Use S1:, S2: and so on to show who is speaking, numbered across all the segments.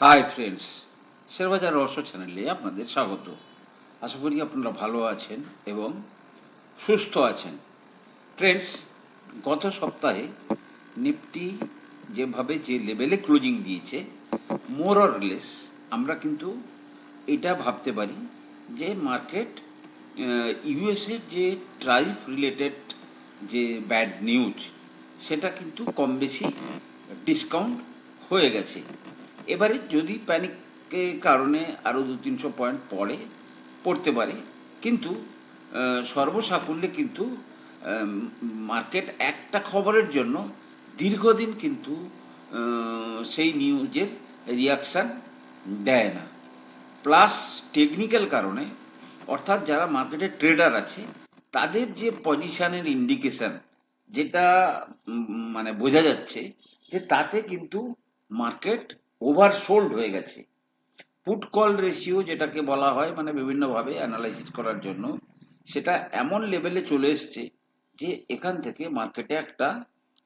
S1: Hi friends শেয়ারবাজার রহস্য চ্যানেলে আপনাদের স্বাগত। আশা করি আপনারা ভালো আছেন এবং সুস্থ আছেন। ফ্রেন্ডস গত সপ্তাহে নিফটি যেভাবে যে লেভেলে ক্লোজিং দিয়েছে মোর অর লেস আমরা কিন্তু এটা ভাবতে পারি যে মার্কেট ইউএসের যে ট্রাইফ রিলেটেড যে ব্যাড নিউজ সেটা কিন্তু কম বেশি ডিসকাউন্ট হয়ে গেছে। এবারে যদি প্যানিকের কারণে আরও দু তিনশো পয়েন্ট পড়ে পড়তে পারে। কিন্তু আহ, সর্বসাকুল্যে কিন্তু মার্কেট একটা খবরের জন্য দীর্ঘদিন কিন্তু সেই নিউজের রিয়াকশান দেয় না। প্লাস টেকনিক্যাল কারণে অর্থাৎ যারা মার্কেটে ট্রেডার আছে তাদের যে পজিশনের ইন্ডিকেশন যেটা মানে বোঝা যাচ্ছে যে তাতে কিন্তু মার্কেট ওভারসোল্ড হয়ে গেছে। পুট কল রেশিও যেটাকে বলা হয় মানে বিভিন্নভাবে অ্যানালাইসিস করার জন্য, সেটা এমন লেভেলে চলে এসছে যে এখান থেকে মার্কেটে একটা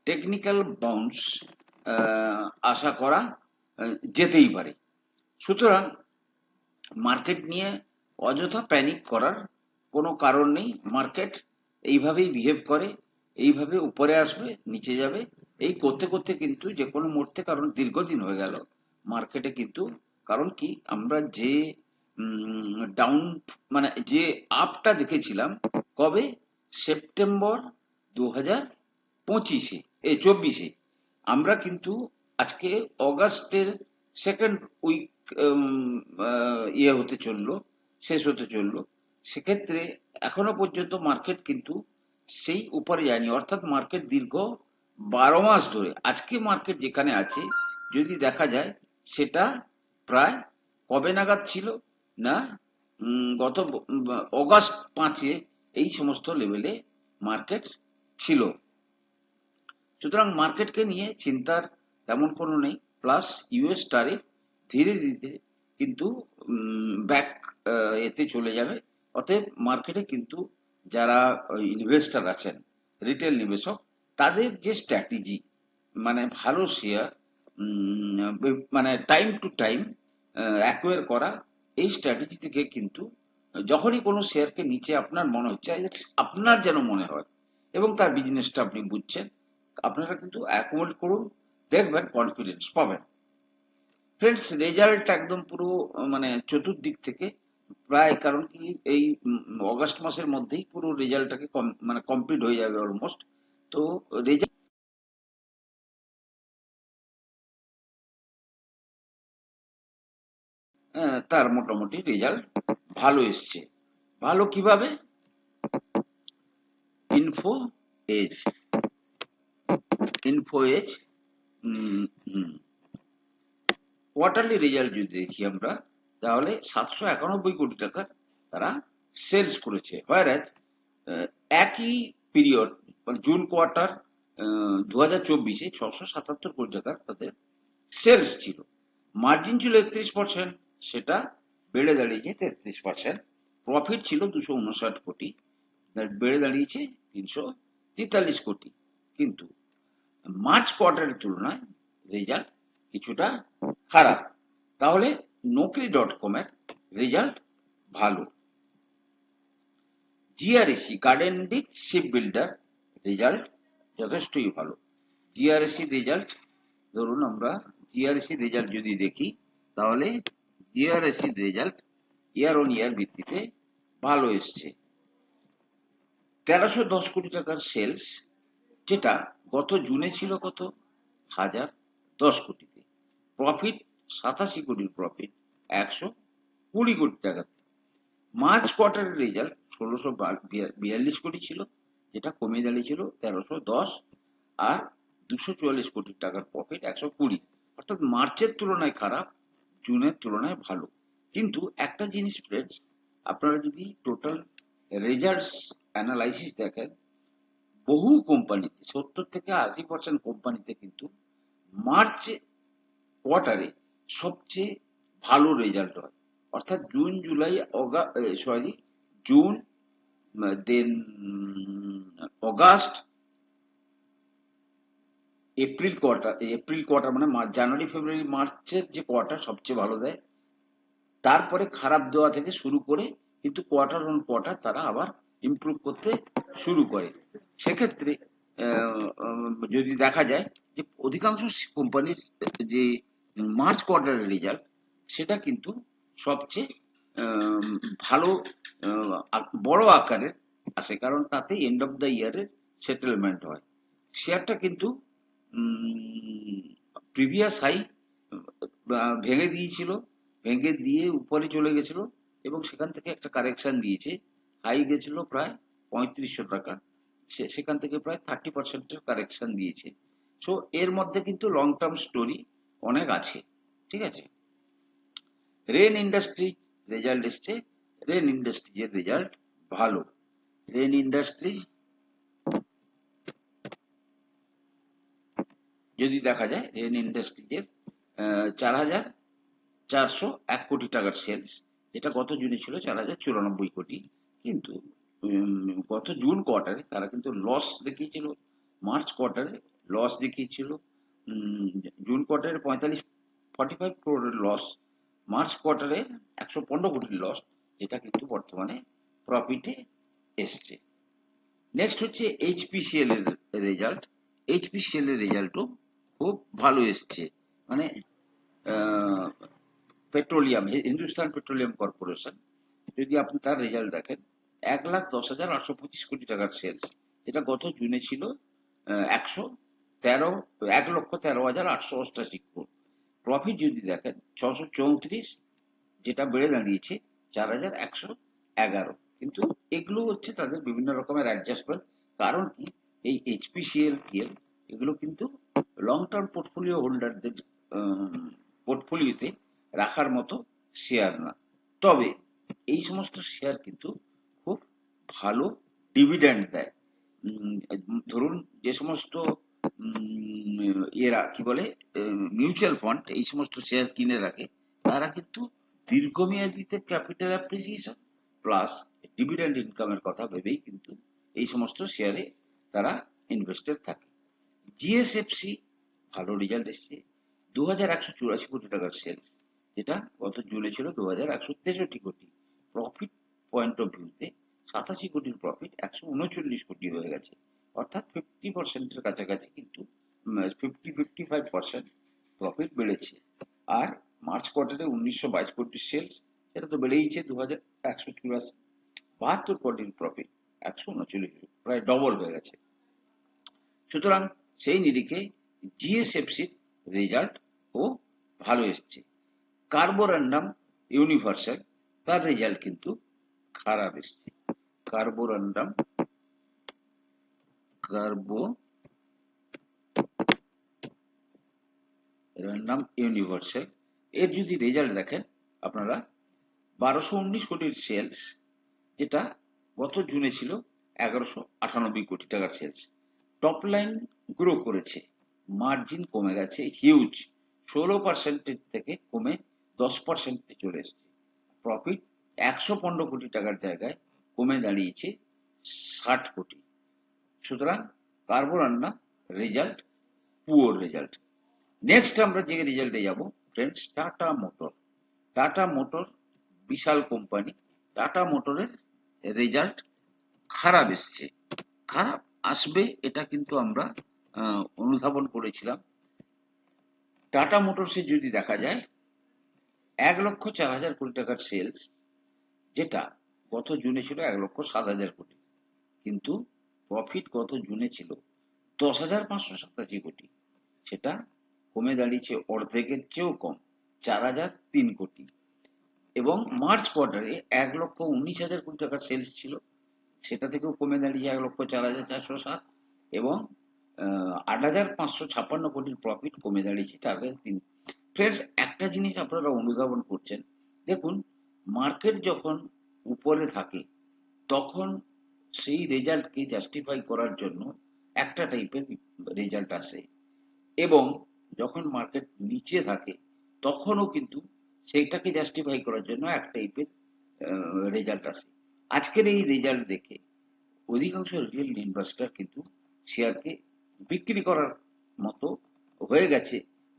S1: টেকনিক্যাল বাউন্স আশা করা যেতেই পারে। সুতরাং মার্কেট নিয়ে অযথা প্যানিক করার কোনো কারণ নেই। মার্কেট এইভাবেই বিহেভ করে, এইভাবে উপরে আসবে, নিচে যাবে। এই করতে করতে কিন্তু যে কোনো মুহূর্তে কারণ দীর্ঘদিন হয়ে গেল মার্কেটে কিন্তু, কারণ কি, আমরা যে ডাউন মানে যে আপটা দেখেছিলাম, কবে? সেপ্টেম্বর দু হাজার পঁচিশে এ চব্বিশে। আমরা কিন্তু আজকে অগাস্টের সেকেন্ড উইক ইয়ে হতে চলল, শেষ হতে চলল। সেক্ষেত্রে এখনও পর্যন্ত মার্কেট কিন্তু সেই উপরে যায়নি, অর্থাৎ মার্কেট দীর্ঘ বারো মাস ধরে। আজকে মার্কেট যেখানে আছে, যদি দেখা যায় সেটা প্রায় কবে নাগাদ ছিল? না গত অগাস্ট পাঁচে এই সমস্ত লেভেলে মার্কেট ছিল। সুতরাং মার্কেটকে নিয়ে চিন্তার তেমন কোনো নেই। প্লাস ইউএস টারিফ ধীরে ধীরে কিন্তু ব্যাক এতে চলে যাবে। অতএব মার্কেটে কিন্তু যারা ইনভেস্টার আছেন, রিটেল নিবেশক, তাদের যে স্ট্র্যাটেজি মানে ভালো শেয়ার মানে টাইম টু টাইম অ্যাকোয়ার করা এই স্ট্র্যাটেজি থেকে কিন্তু যখনই কোনো শেয়ারকে নিচে আপনার মনে হচ্ছে আপনার যেন মনে হয় এবং তার বিজনেসটা আপনি বুঝছেন, আপনারা কিন্তু অ্যাকোমোডেট করুন, দেখবেন কনফিডেন্স পাবেন। ফ্রেন্ডস রেজাল্ট একদম পুরো মানে চতুর্দিক থেকে প্রায়, কারণ কি এই অগাস্ট মাসের মধ্যেই পুরো রেজাল্টটাকে মানে কমপ্লিট হয়ে যাবে অলমোস্ট তো রেজাল্ট তার মোটামুটি রেজাল্ট ভালো এসছে। ভালো কীভাবে? Info age info age quarterly result যদি দেখি আমরা, তাহলে সাতশো একানব্বই কোটি টাকার তারা সেলস করেছে। হোয়ারাজ একই পিরিয়ড মানে জুন কোয়ার্টার দু হাজার চব্বিশে ছশো সাতাত্তর কোটি টাকার তাদের সেলস ছিল। মার্জিন ছিল একত্রিশ পার্সেন্ট সেটা বেড়ে দাঁড়িয়েছে তেত্রিশ পার্সেন্ট প্রফিট ছিল দুশো উনষাট কোটি বেড়ে দাঁড়িয়েছে তিনশো তেতাল্লিশ কোটি। কিন্তু মার্চ কোয়ার্টারের তুলনায় রেজাল্ট কিছুটা খারাপ। তাহলে নকরি ডট কমের রেজাল্ট ভালো। GRSE Garden Reach ship builder result যথেষ্টই ভালো। জিআরএসি রেজাল্ট ধরুন আমরা জিআরএসি রেজাল্ট যদি দেখি, তাহলে জিআরএসি রেজাল্ট ইয়ার অন ইয়ার ভিত্তিতে ভালো এসছে। তেরোশো দশ কোটি টাকার সেলস যেটা গত জুনে ছিল কত? হাজার দশ কোটিতে। প্রফিট সাতাশি কোটির প্রফিট একশো কুড়ি কোটি টাকা মার্চ কোয়ার্টারের রেজাল্ট ষোলোশো বিয়াল্লিশ কোটি ছিল, যেটা কমে দাঁড়িয়েছিল তেরোশো দশ আর দুশো চুয়াল্লিশ কোটি টাকার প্রফিট একশো কুড়ি। অর্থাৎ মার্চের তুলনায় খারাপ জুনের তুলনায় ভালো। কিন্তু একটা জিনিস ফ্রেন্ডস আপনারা যদি টোটাল রেজাল্টস অ্যানালাইসিস দেখেন, বহু কোম্পানিতে সত্তর থেকে আশি পার্সেন্ট কোম্পানিতে কিন্তু মার্চ কোয়ার্টারে সবচেয়ে ভালো রেজাল্ট হয়। অর্থাৎ June July Aug sorry June then August April quarter April quarter মানে জানুয়ারি ফেব্রুয়ারি মার্চের যে কোয়ার্টার সবচেয়ে ভালো দেয়, তারপরে খারাপ দেওয়া থেকে শুরু করে কিন্তু কোয়ার্টার অন কোয়ার্টার তারা আবার ইমপ্রুভ করতে শুরু করে। সেক্ষেত্রে যদি দেখা যায় যে অধিকাংশ কোম্পানির যে মার্চ কোয়ার্টারের রেজাল্ট সেটা কিন্তু সবচেয়ে ভালো বড় আকারের আসে। কারণ তাতে এন্ড অফ দ্য ইয়ারের সেটেলমেন্ট হয়। শেয়ারটা কিন্তু প্রিভিয়াস হাই ভেঙে দিয়েছিল, ভেঙে দিয়ে উপরে চলে গেছিল এবং সেখান থেকে একটা কারেকশন দিয়েছে। হাই গেছিল প্রায় পঁয়ত্রিশশো টাকা। সেখান থেকে প্রায় থার্টি পার্সেন্টের কারেকশন দিয়েছে। সো এর মধ্যে কিন্তু লং টার্ম স্টোরি অনেক আছে। ঠিক আছে? রেন ইন্ডাস্ট্রি রেজাল্ট এসছে। রেন ইন্ডাস্ট্রিজের রেজাল্ট ভালো। রেন ইন্ডাস্ট্রি যদি দেখা যায় রেন ইন্ডাস্ট্রিজের চার হাজার চারশো এক কোটি টাকার সেলস এটা গত জুনে ছিল চার হাজার চুরানব্বই কোটি, কিন্তু গত জুন কোয়ার্টারে তারা কিন্তু লস দেখিয়েছিল, মার্চ কোয়ার্টারে লস দেখিয়েছিল জুন কোয়ার্টারে পঁয়তাল্লিশ ফর্টি ফাইভ ক্রোড়ের লস মার্চ কোয়ার্টারে একশো পনেরো কোটির লস যেটা কিন্তু বর্তমানে প্রফিটে এসছে। নেক্সট হচ্ছে এইচপিসিএল এর রেজাল্ট এইচপিসিএল এর রেজাল্টও খুব ভালো এসছে। মানে পেট্রোলিয়াম হিন্দুস্তান পেট্রোলিয়াম কর্পোরেশন, যদি আপনি তার রেজাল্ট দেখেন, এক লাখ দশ হাজার আটশো পঁচিশ কোটি টাকার সেলস এটা গত জুনে ছিল একশো তেরো, এক লক্ষ তেরো হাজার আটশো অষ্টাশি কোটি। প্রফিট যদি দেখেন, ছশো চৌত্রিশ, যেটা বেড়ে দাঁড়িয়েছে, চার হাজার একশো এগারো। কিন্তু এগুলো হচ্ছে তাদের বিভিন্ন রকমের অ্যাডজাস্টমেন্ট কারণ কি? এই এইচপিসিএল এগুলো কিন্তু লং টার্ম পোর্টফোলিও হোল্ডারদের পোর্টফোলিওতে রাখার মতো শেয়ার না। তবে এই সমস্ত শেয়ার কিন্তু খুব ভালো ডিভিডেন্ড দেয়। ধরুন যে সমস্ত এরা কি বলে মিউচুয়াল ফান্ড এই সমস্ত শেয়ার কিনে রাখে, তারা কিন্তু দীর্ঘমেয়াদীতে ক্যাপিটাল অ্যাপ্রিসিয়েশন প্লাস ডিভিডেন্ড ইনকামের কথা ভেবেই কিন্তু এই সমস্ত শেয়ারে তারা ইনভেস্টেড থাকে। জিএসএফসি ভালো রেজাল্ট এসছে। দু হাজার একশো চুরাশি কোটি টাকার সেলস যেটা গত জুনে ছিল দু হাজার একশো তেষট্টি কোটি। প্রফিট পয়েন্ট অফ ভিউতে সাতাশি কোটির প্রফিট একশো উনচল্লিশ কোটি হয়ে গেছে। অর্থাৎ ফিফটি পার্সেন্টের কাছাকাছি কিন্তু fifty fifty five percent profit বেড়েছে। আর মার্চ কোয়ার্টারে উনিশশো বাইশ কোটির সেলস সেটা তো বেড়েইছে দু হাজার একশো চুরাশি। বাহাত্তর কোটির প্রফিট একশো উনচল্লিশ, প্রায় ডবল হয়ে গেছে। সুতরাং সেই নিরিখে জিএসএফসির রেজাল্ট ও ভালো এসছে। কার্বোরান্ডাম ইউনিভার্সাল তার রেজাল্ট কিন্তু খারাপ এসছে। কার্বোরান্ডাম কার্বো রান্ডাম ইউনিভার্সাল এর যদি রেজাল্ট দেখেন, আপনারা বারোশো উনিশ কোটির সেলস যেটা গত জুনে ছিল, এগারোশো আটানব্বই কোটি টাকার সেলস টপ লাইন গ্রো করেছে। মার্জিন কমে গেছে হিউজ ষোলো পার্সেন্টের থেকে কমে দশ পার্সেন্টে চলে এসছে। প্রফিট একশো পনেরো কোটি টাকার জায়গায় কমে দাঁড়িয়েছে ষাট কোটি। সুতরাং Carborundum result poor result next আমরা যে রেজাল্টে যাব friends Tata motor Tata motor বিশাল কোম্পানি টাটা মোটরের রেজাল্ট খারাপ এসছে। খারাপ আসবে, এটা কিন্তু আমরা অনুধাবন করেছিলাম। টাটা মোটরসে যদি দেখা যায়, এক লক্ষ চার হাজার কোটি টাকার সেলস যেটা গত জুনে ছিল এক লক্ষ সাত হাজার কোটি। কিন্তু প্রফিট গত জুনে ছিল দশ হাজার পাঁচশো সাতাশি কোটি। সেটা কমে দাঁড়িয়েছে অর্ধেকের চেয়েও কম, চার হাজার তিন কোটি। এবং মার্চ কোয়ার্টারে এক লক্ষ উনিশ হাজার কোটি টাকার সেলস ছিল, সেটা থেকেও কমে দাঁড়িয়েছে এক লক্ষ চার হাজার চারশো সাত। এবং আট হাজার পাঁচশো ছাপ্পান্ন কোটির প্রফিট কমে দাঁড়িয়েছে হাজার তিন ফ্রেন্ডস একটা জিনিস আপনারা অনুধাবন করছেন। দেখুন মার্কেট যখন উপরে থাকে, তখন সেই রেজাল্টকে জাস্টিফাই করার জন্য একটা টাইপের রেজাল্ট আসে। এবং যখন মার্কেট নিচে থাকে, তখনও কিন্তু সেইটাকে জাস্টিফাই করার জন্য এক টাইপের রেজাল্ট আসে। আজকের এই রেজাল্ট দেখে অধিকাংশ রিয়েল ইনভেস্টর কিন্তু শেয়ারকে বিক্রি করার মতো হয়ে গেছে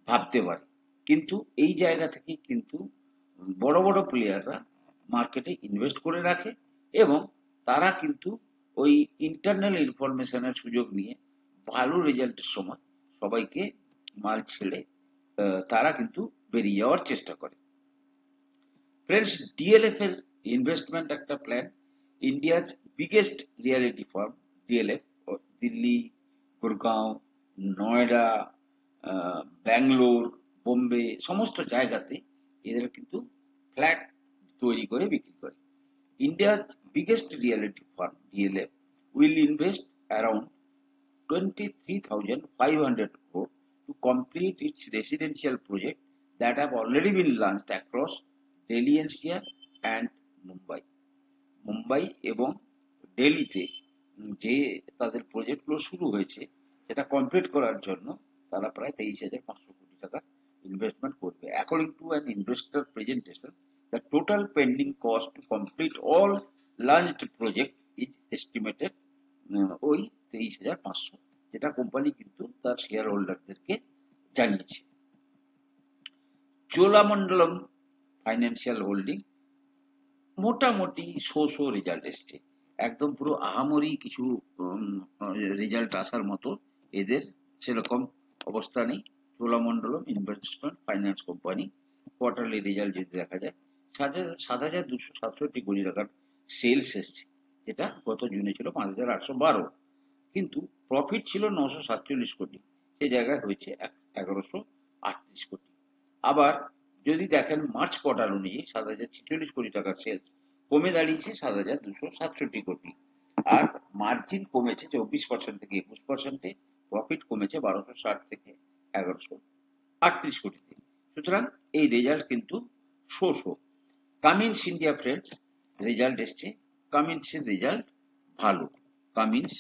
S1: ভাবতে পারে। কিন্তু এই জায়গা থেকে কিন্তু বড় বড় প্লেয়াররা মার্কেটে ইনভেস্ট করে রাখে এবং তারা কিন্তু ওই ইন্টারনাল ইনফরমেশনের সুযোগ নিয়ে ভালো রেজাল্টের সময় সবাইকে মাল ছেড়ে তারা কিন্তু বেরিয়ে যাওয়ার চেষ্টা করে। ফ্রেন্ডস ডিএলএফ এর ইনভেস্টমেন্ট একটা plan India's biggest realty firm DLF Delhi Gurgaon Noida Bangalore Bombay সমস্ত জায়গাতে এদের কিন্তু ফ্ল্যাট তৈরি করে বিক্রি করে India's biggest realty firm DLF will invest around twenty three 23,500 crore to complete its residential project that have already been launched across Delhi NCR and Mumbai. Mumbai Mumbai এবং um যে তাদের প্রজেক্টগুলো শুরু হয়েছে, সেটা কমপ্লিট করার জন্য তারা প্রায় তেইশ হাজার পাঁচশো কোটি টাকা ইনভেস্টমেন্ট করবে। According to an investor presentation the total pending cost to complete all launched project is estimated ওই তেইশ হাজার পাঁচশো, যেটা কোম্পানি কিন্তু তার শেয়ার হোল্ডারদেরকে জানিয়েছে। চোলামন্ডলম ফাইন্যান্সিয়াল হোল্ডিং মোটামুটি শো শো রেজাল্ট এসছে। একদম পুরো আহামরি কিছু রেজাল্ট আসার মতো এদের সেরকম অবস্থা নেই। Cholamandalam investment finance company quarterly result যদি দেখা যায়, সাত হাজার দুশো সাতষট্টি কোটি টাকার সেলস এসছে। যেটা গত জুনে ছিল পাঁচ হাজার আটশো বারো। কিন্তু প্রফিট ছিল নশো সাতচল্লিশ কোটি। সে জায়গায় হয়েছে এগারোশো আটত্রিশ কোটি। আবার যদি দেখেন মার্চ কোয়ার্টার অনুযায়ী সাত হাজার ছেচল্লিশ কোটি টাকার সেলস কমে দাঁড়িয়েছে সাত হাজার দুশো সাতষট্টি কোটি। আর মার্জিন কমেছে চব্বিশ পার্সেন্ট থেকে একুশ পার্সেন্টে প্রফিট কমেছে বারোশো ষাট থেকে এগারোশো আটত্রিশ কোটিতে সুতরাং এই রেজাল্ট কিন্তু so so Cummins India friends result এসছে কামিন্সের রেজাল্ট ভালো। কামিন্স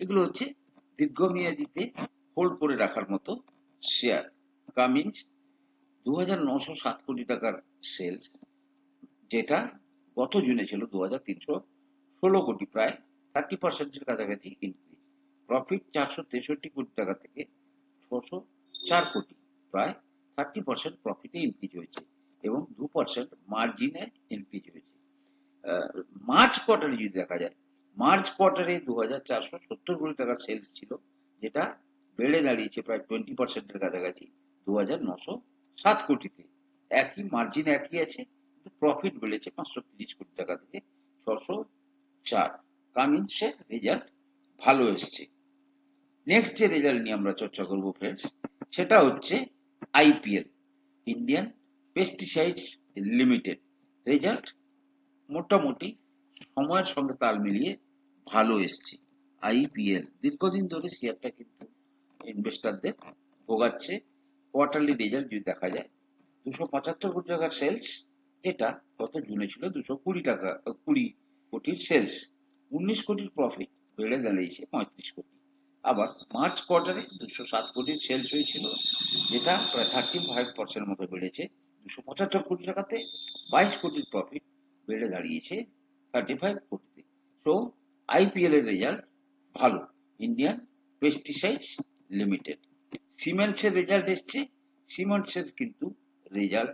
S1: এগুলো হচ্ছে দীর্ঘমেয়াদিতে হোল্ড করে রাখার মতো শেয়ার কামিন্স দু হাজার নশো সাত কোটি টাকার সেলস যেটা গত জুনে ছিল দু হাজার তিনশো ষোলো কোটি, প্রায় থার্টি পার্সেন্টের কাছাকাছি ইনক্রিজ প্রফিট চারশো তেষট্টি কোটি টাকা থেকে ছশো চার কোটি, প্রায় থার্টি পার্সেন্ট প্রফিটে ইনক্রিজ হয়েছে এবং দু পার্সেন্ট মার্জিনে ইনক্রিজ হয়েছে। মার্চ কোয়ার্টারে যদি দেখা যায় মার্চ কোয়ার্টারে দু হাজার চারশো সত্তর কোটি টাকার সেলস ছিল, যেটা বেড়ে দাঁড়িয়েছে প্রায় টোয়েন্টি পার্সেন্টের কাছাকাছি দু হাজার নশো সাত কোটিতে। একই মার্জিন একই আছে প্রফিট বেড়েছে পাঁচশো তিরিশ কোটি টাকা থেকে ছশো চার। কামিন্সের রেজাল্ট ভালো এসছে। নেক্সট যে রেজাল্ট নিয়ে আমরা চর্চা করব ফ্রেন্ডস সেটা হচ্ছে IPL Indian pesticides limited result মোটামুটি সময়ের সঙ্গে তাল মিলিয়ে ভালো এসছে। আইপিএল দীর্ঘদিন ধরে শেয়ারটা কিন্তু ইনভেস্টারদের ভোগাচ্ছে। কোয়ার্টারলি রেজাল্ট যদি দেখা যায়, দুশো পঁচাত্তর কোটি টাকার সেলস যেটা গত জুনে ছিল দুশো কুড়ি টাকা কুড়ি কোটির সেলস উনিশ কোটির প্রফিট বেড়ে দাঁড়িয়েছে পঁয়ত্রিশ কোটি। আবার মার্চ কোয়ার্টারে দুশো সাত কোটির সেলস হয়েছিল, যেটা প্রায় থার্টি ফাইভ পার্সেন্ট মতো বেড়েছে। দুশো পঁচাত্তর কোটি টাকাতে বাইশ কোটির প্রফিট বেড়ে দাঁড়িয়েছে থার্টি ফাইভ কোটিতে সো আইপিএল এর রেজাল্ট ভালো। ইন্ডিয়ান পেস্টিসাইডস লিমিটেড সিমেন্টসের রেজাল্ট এসছে। সিমেন্টসের কিন্তু রেজাল্ট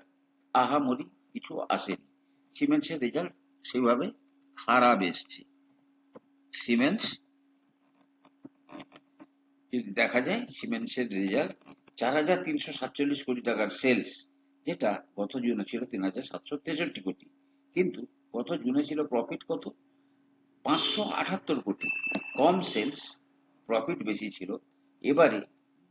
S1: আহামরি কিছু আসেনি। সিমেন্টসের রেজাল্ট সেভাবে খারাপ এসছে। সিমেন্টস যদি দেখা যায় সিমেন্টসের রেজাল্ট চার হাজার তিনশো সাতচল্লিশ কোটি টাকার সেলস যেটা গত জুনে ছিল তিন হাজার সাতশো তেষট্টি কোটি। কিন্তু গত জুনে ছিল প্রফিট কত? পাঁচশো আটাত্তর কোটি। কম সেলস প্রফিট বেশি ছিল। এবারে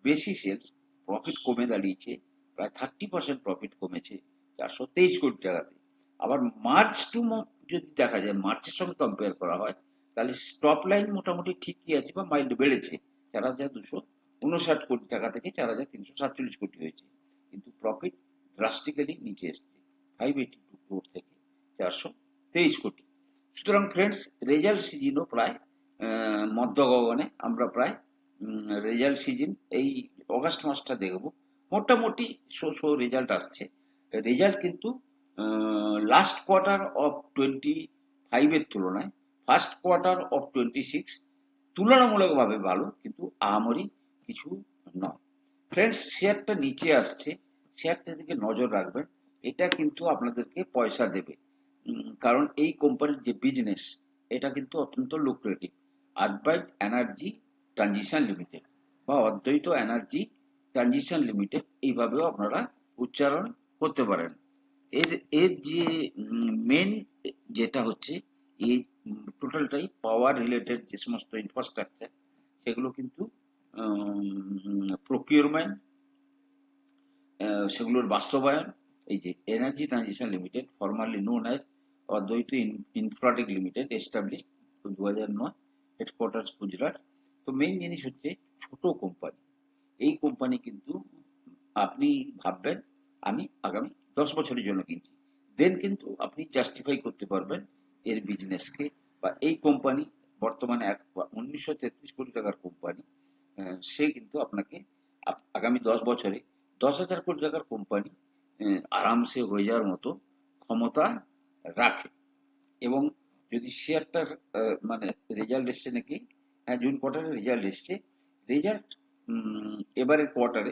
S1: বেশি সেলস প্রফিট কমে দাঁড়িয়েছে। প্রায় থার্টি পার্সেন্ট প্রফিট কমেছে। চারশো তেইশ কোটি টাকাতে আবার মার্চ টু যদি দেখা যায় মার্চের সঙ্গে কম্পেয়ার করা হয় তাহলে স্টপ লাইন মোটামুটি ঠিকই আছে বা মাইল্ড বেড়েছে। চার হাজার দুশো উনষাট কোটি টাকা থেকে চার হাজার তিনশো সাতচল্লিশ কোটি হয়েছে। কিন্তু প্রফিট ড্রাস্টিক্যালি নিচে এসছে ফাইভ এইটি টু ক্রোর থেকে চারশো তেইশ কোটি। সুতরাং ফ্রেন্ডস রেজাল্ট সিজনও প্রায় আহ, মধ্য গগনে আমরা প্রায় রেজাল্ট সিজন এই অগাস্ট মাসটা দেখব। মোটামুটি শো শো রেজাল্ট আসছে। রেজাল্ট কিন্তু লাস্ট কোয়ার্টার অফ টোয়েন্টি ফাইভের তুলনায় first quarter of twenty six তুলনামূলকভাবে ভালো, কিন্তু আহামরি কিছু নয়। ফ্রেন্ডস শেয়ারটা নিচে আসছে শেয়ারটার দিকে নজর রাখবেন, এটা কিন্তু আপনাদেরকে পয়সা দেবে। কারণ এই কোম্পানির যে বিজনেস এটা কিন্তু অত্যন্ত লুক্রেটিভ আদবাইট এনার্জি ট্রানজিশন লিমিটেড বা অদ্বৈত এনার্জি ট্রানজিশন লিমিটেড এইভাবেও আপনারা উচ্চারণ করতে পারেন। এর এর যে মেন যেটা হচ্ছে, এই টোটালটাই পাওয়ার রিলেটেড যে সমস্ত ইনফ্রাস্ট্রাকচার সেগুলো কিন্তু প্রকিউরমেন্ট সেগুলোর বাস্তবায়ন, এই যে energy transition limited formally known as অদ্বৈত ইনফ্রাটেক লিমিটেড এস্টাবলিশ দু হাজার নয় হেডকোয়ার্টার্স গুজরাট। তো মেইন জিনিস হচ্ছে ছোট কোম্পানি এই কোম্পানি কিন্তু আপনি ভাববেন আমি আগামী দশ বছরের জন্য কিনছি। দেন কিন্তু আপনি জাস্টিফাই করতে পারবেন এর বিজনেসকে বা এই কোম্পানি বর্তমানে এক উনিশশো তেত্রিশ কোটি টাকার কোম্পানি সে কিন্তু আপনাকে আগামী দশ বছরে দশ হাজার কোটি টাকার কোম্পানি আরামসে হয়ে যাওয়ার মতো ক্ষমতা রাখে। এবং যদি শেয়ারটার মানে রেজাল্ট এসছে নাকি হ্যাঁ জুন কোয়ার্টারে রেজাল্ট এসছে। রেজাল্ট এবারের কোয়ার্টারে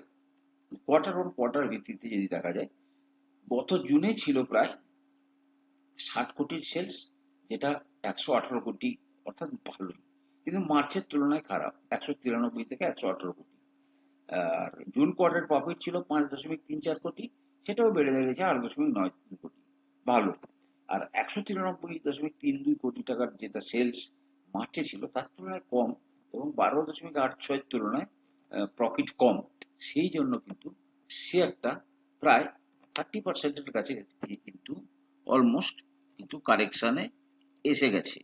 S1: কোয়ার্টার অন কোয়ার্টার ভিত্তিতে যদি দেখা যায়, গত জুনে ছিল প্রায় ষাট কোটির সেলস যেটা একশো আঠারো কোটি, অর্থাৎ ভালোই। কিন্তু মার্চের তুলনায় খারাপ, একশো তিরানব্বই থেকে একশো আঠারো কোটি। আর জুন কোয়ার্টার প্রফিট ছিল পাঁচ দশমিক তিন চার কোটি, সেটাও বেড়ে দাঁড়িয়েছে আট দশমিক নয় তিন কোটি। ভালো। আর একশো তিরানব্বই দশমিক তিন দুই কোটি টাকার যেটা সেলস মার্চে ছিল, তার তুলনায় কম এবং বারো দশমিক আট ছয়ের তুলনায় প্রফিট কম। সেই জন্য কিন্তু শেয়ারটা প্রায় থার্টি পার্সেন্টের কাছে কিন্তু অলমোস্ট কিন্তু কারেকশনে এসে গেছে।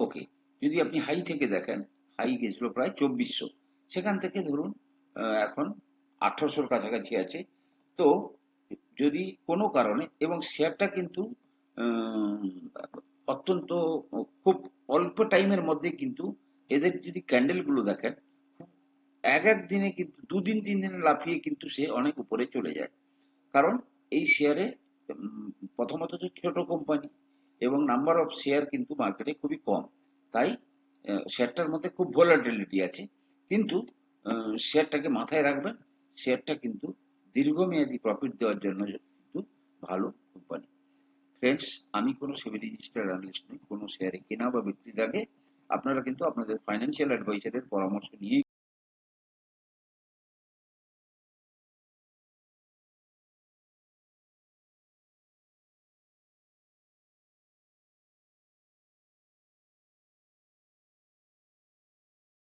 S1: ওকে যদি আপনি হাই থেকে দেখেন হাই গেছিল প্রায় চব্বিশশো। সেখান থেকে ধরুন এখন আঠারোশোর কাছাকাছি আছে। তো যদি কোনো কারণে, এবং শেয়ারটা কিন্তু অত্যন্ত, খুব অল্প টাইমের মধ্যে কিন্তু এদের যদি ক্যান্ডেলগুলো দেখেন, এক এক দিনে কিন্তু, দুদিন, তিন দিনে লাফিয়ে কিন্তু সে অনেক উপরে চলে যায়। কারণ এই শেয়ারে প্রথমত হচ্ছে ছোট কোম্পানি এবং নাম্বার অফ শেয়ার কিন্তু মার্কেটে খুবই কম। তাই শেয়ারটার মধ্যে খুব ভোলাটিলিটি আছে। কিন্তু শেয়ারটাকে মাথায় রাখবেন শেয়ারটা কিন্তু দীর্ঘমেয়াদী প্রফিট দেওয়ার জন্য কিন্তু ভালো কোম্পানি ফ্রেন্ডস আমি কোনো সেভি রেজিস্টার অ্যানালিস্ট নই, কোনো শেয়ারে কেনা বা বিক্রির আগে আপনারা কিন্তু আপনাদের ফাইন্যান্সিয়াল অ্যাডভাইসারের পরামর্শ নিয়েই